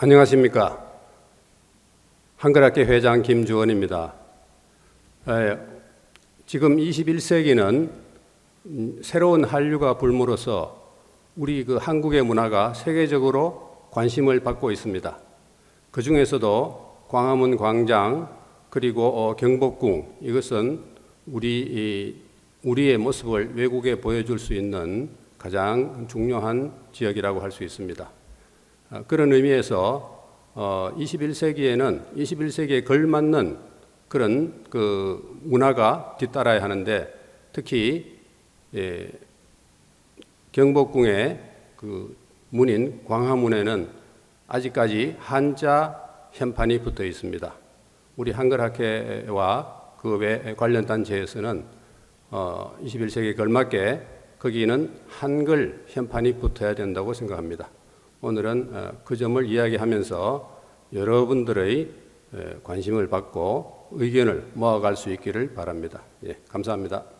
안녕하십니까. 한글학회 회장 김주원입니다. 에, 지금 21세기는 음, 새로운 한류가 불므로써 우리 그 한국의 문화가 세계적으로 관심을 받고 있습니다. 그 중에서도 광화문 광장 그리고 어, 경복궁 이것은 우리 이, 우리의 모습을 외국에 보여줄 수 있는 가장 중요한 지역이라고 할 수 있습니다. 어, 그런 의미에서 어, 21세기에는 21세기에 걸맞는 그런 그 문화가 뒤따라야 하는데 특히 예, 경복궁의 그 문인 광화문에는 아직까지 한자 현판이 붙어 있습니다. 우리 한글학회와 그 외 관련 단체에서는 어, 21세기에 걸맞게 거기는 한글 현판이 붙어야 된다고 생각합니다. 오늘은 어, 그 점을 이야기하면서 여러분들의 에, 관심을 받고 의견을 모아갈 수 있기를 바랍니다. 예, 감사합니다.